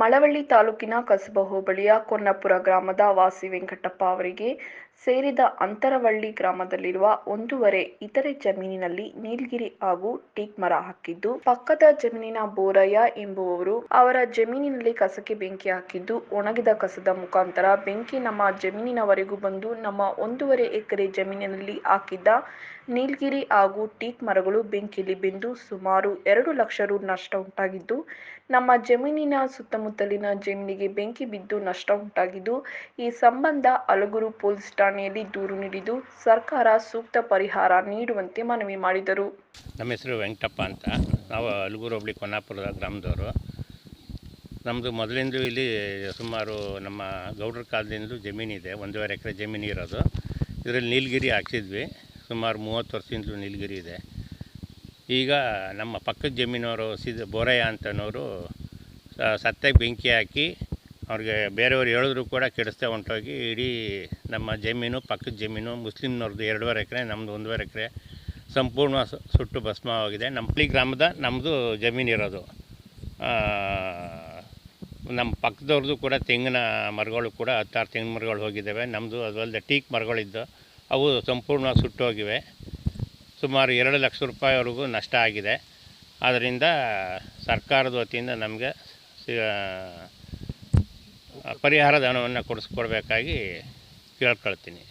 ಮಳವಳ್ಳಿ ತಾಲೂಕಿನ ಕಸಬಾ ಹೋಬಳಿಯ ಕೊನ್ನಪುರ ಗ್ರಾಮದ ವಾಸಿ ವೆಂಕಟಪ್ಪ ಅವರಿಗೆ ಸೇರಿದ ಅಂತರವಳ್ಳಿ ಗ್ರಾಮದಲ್ಲಿರುವ ಒಂದೂವರೆ ಎಕರೆ ಜಮೀನಿನಲ್ಲಿ ನೀಲಗಿರಿ ಹಾಗೂ ಟೀಕ್ ಮರ ಹಾಕಿದ್ದು, ಪಕ್ಕದ ಜಮೀನಿನ ಬೋರಯ್ಯ ಎಂಬುವವರು ಅವರ ಜಮೀನಿನಲ್ಲಿ ಕಸಕ್ಕೆ ಬೆಂಕಿ ಹಾಕಿದ್ದು, ಒಣಗಿದ ಕಸದ ಮುಖಾಂತರ ಬೆಂಕಿ ನಮ್ಮ ಜಮೀನಿನವರೆಗೂ ಬಂದು ನಮ್ಮ ಒಂದೂವರೆ ಎಕರೆ ಜಮೀನಿನಲ್ಲಿ ಹಾಕಿದ್ದ ನೀಲಗಿರಿ ಹಾಗೂ ಟೀಕ್ ಮರಗಳು ಬೆಂಕಿಯಲ್ಲಿ ಬೆಂದು ಸುಮಾರು ಎರಡು ಲಕ್ಷ ರು ನಷ್ಟ ಉಂಟಾಗಿದ್ದು, ನಮ್ಮ ಜಮೀನಿನ ಸುತ್ತಮುತ್ತಲಿನ ಜಮೀನಿಗೆ ಬೆಂಕಿ ಬಿದ್ದು ನಷ್ಟ ಉಂಟಾಗಿದ್ದು, ಈ ಸಂಬಂಧ ಅಲಗೂರು ಪೊಲೀಸ್ ಠಾಣೆಯಲ್ಲಿ ದೂರು ನೀಡಿದ್ದು ಸರ್ಕಾರ ಸೂಕ್ತ ಪರಿಹಾರ ನೀಡುವಂತೆ ಮನವಿ ಮಾಡಿದರು. ನಮ್ಮ ಹೆಸರು ವೆಂಕಟಪ್ಪ ಅಂತ. ನಾವು ಅಲಗೂರು ಹೋಬಳಿ ಕೊನ್ನಾಪುರದ ಗ್ರಾಮದವರು. ನಮ್ಮದು ಮೊದಲಿಂದ ಇಲ್ಲಿ ಸುಮಾರು ನಮ್ಮ ಗೌಡ್ರ ಕಾಲದಿಂದಲೂ ಜಮೀನಿದೆ ಒಂದೂವರೆ ಎಕರೆ ಜಮೀನು ಇರೋದು. ಇದರಲ್ಲಿ ನೀಲಗಿರಿ ಹಾಕ್ಸಿದ್ವಿ, ಸುಮಾರು ಮೂವತ್ತು ವರ್ಷದಿಂದಲೂ ನೀಲಗಿರಿ ಇದೆ. ಈಗ ನಮ್ಮ ಪಕ್ಕದ ಜಮೀನವರು ಸಿದ ಬೋರಯ್ಯ ಅಂತನವರು ಸತ್ತಾಗ ಬೆಂಕಿ ಹಾಕಿ ಅವ್ರಿಗೆ ಬೇರೆಯವ್ರು ಹೇಳಿದ್ರು ಕೂಡ ಕೆಡಿಸ್ತಾ ಹೊಂಟೋಗಿ ಇಡೀ ನಮ್ಮ ಜಮೀನು, ಪಕ್ಕದ ಜಮೀನು ಮುಸ್ಲಿಮ್ನವ್ರದ್ದು ಎರಡೂವರೆ ಎಕರೆ ನಮ್ಮದು ಒಂದೂವರೆ ಎಕರೆ ಸಂಪೂರ್ಣ ಸುಟ್ಟು ಭಸ್ಮವಾಗಿದೆ. ನಮ್ಮ ಹಳ್ಳಿ ಗ್ರಾಮದ ನಮ್ಮದು ಜಮೀನು ಇರೋದು. ನಮ್ಮ ಪಕ್ಕದವ್ರದ್ದು ಕೂಡ ತೆಂಗಿನ ಮರಗಳು ಕೂಡ ಹತ್ತಾರು ತೆಂಗಿನ ಮರಗಳು ಹೋಗಿದ್ದಾವೆ. ನಮ್ಮದು ಅದಲ್ಲದೆ ಟೀಕ್ ಮರಗಳಿದ್ದು ಅವು ಸುಟ್ಟು ಸುಟ್ಟೋಗಿವೆ. ಸುಮಾರು ಎರಡು ಲಕ್ಷ ರೂಪಾಯಿವರೆಗೂ ನಷ್ಟ ಆಗಿದೆ. ಆದ್ದರಿಂದ ಸರ್ಕಾರದ ವತಿಯಿಂದ ನಮಗೆ ಪರಿಹಾರದ ಹಣವನ್ನು ಕೊಡಿಸ್ಕೊಡ್ಬೇಕಾಗಿ ಕೇಳ್ಕೊಳ್ತೀನಿ.